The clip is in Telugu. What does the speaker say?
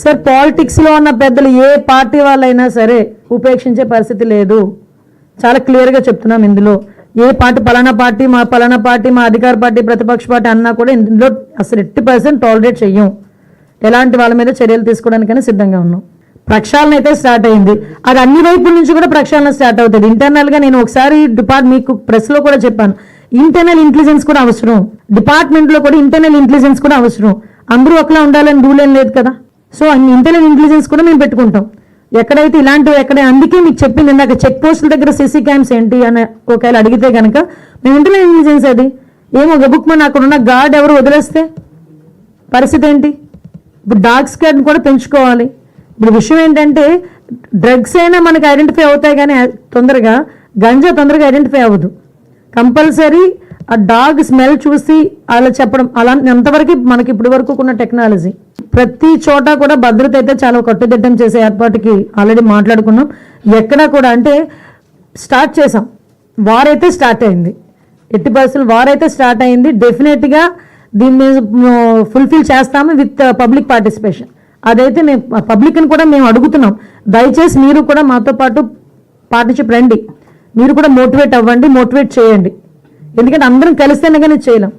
సార్ పాలిటిక్స్లో ఉన్న పెద్దలు ఏ పార్టీ వాళ్ళైనా సరే ఉపేక్షించే పరిస్థితి లేదు. చాలా క్లియర్గా చెప్తున్నాం ఇందులో. ఏ పార్టీ పలానా పార్టీ మా పలానా పార్టీ మా అధికార పార్టీ ప్రతిపక్ష పార్టీ అన్నా కూడా ఇందులో అసలు ఎట్టి పర్సెంట్ టాలరేట్ చెయ్యం. ఎలాంటి వాళ్ళ మీద చర్యలు తీసుకోవడానికైనా సిద్ధంగా ఉన్నాం. ప్రక్షాళన అయితే స్టార్ట్ అయింది. అది అన్ని వైపుల నుంచి కూడా ప్రక్షాళన స్టార్ట్ అవుతుంది. ఇంటర్నల్గా నేను ఒకసారి డిపార్ట్ మీకు ప్రెస్లో కూడా చెప్పాను. ఇంటర్నల్ ఇంటెలిజెన్స్ కూడా అవసరం. డిపార్ట్మెంట్లో కూడా ఇంటర్నల్ ఇంటెలిజెన్స్ కూడా అవసరం. అందరూ ఒకలా ఉండాలని రూల్ ఏం లేదు కదా. సో అన్ని ఇంటెలిజెంట్ ఇంటెలిజెన్స్ కూడా మేము పెట్టుకుంటాం. ఎక్కడైతే ఇలాంటివి ఎక్కడ అందుకే మీకు చెప్పింది ఇందాక చెక్ పోస్టుల దగ్గర సీసీ క్యామ్స్ ఏంటి అని ఒకవేళ అడిగితే కనుక మేము ఇంటెలిజెంట్ ఇంటెలిజెన్స్ అది. ఏమో ఒక బుక్ మన అక్కడ ఉన్న గార్డ్ ఎవరు వదిలేస్తే? పరిస్థితి ఏంటి? ఇప్పుడు డాగ్ స్క్వాడ్ కూడా పెంచుకోవాలి. ఇప్పుడు విషయం ఏంటంటే డ్రగ్స్ అయినా మనకి ఐడెంటిఫై అవుతాయి కానీ తొందరగా గంజా తొందరగా ఐడెంటిఫై అవ్వదు. కంపల్సరీ ఆ డాగ్ స్మెల్ చూసి అలా చెప్పడం అలా ఎంతవరకు మనకి ఇప్పటి వరకు ఉన్న టెక్నాలజీ. ప్రతి చోట కూడా భద్రత అయితే చాలా కట్టుదిట్టం చేసే ఏర్పాటుకి ఆల్రెడీ మాట్లాడుకున్నాం. ఎక్కడా కూడా అంటే స్టార్ట్ చేసాం వారైతే స్టార్ట్ అయింది. ఎట్టి పరిస్థితులు వారైతే స్టార్ట్ అయింది. డెఫినెట్గా దీన్ని ఫుల్ఫిల్ చేస్తాము విత్ పబ్లిక్ పార్టిసిపేషన్ అదైతే మేము పబ్లిక్ని కూడా మేము అడుగుతున్నాం. దయచేసి మీరు కూడా మాతో పాటు పార్టిసిపేట్ రండి. మీరు కూడా మోటివేట్ అవ్వండి మోటివేట్ చేయండి. ఎందుకంటే అందరం కలిస్తేనే కానీ చేయలేం.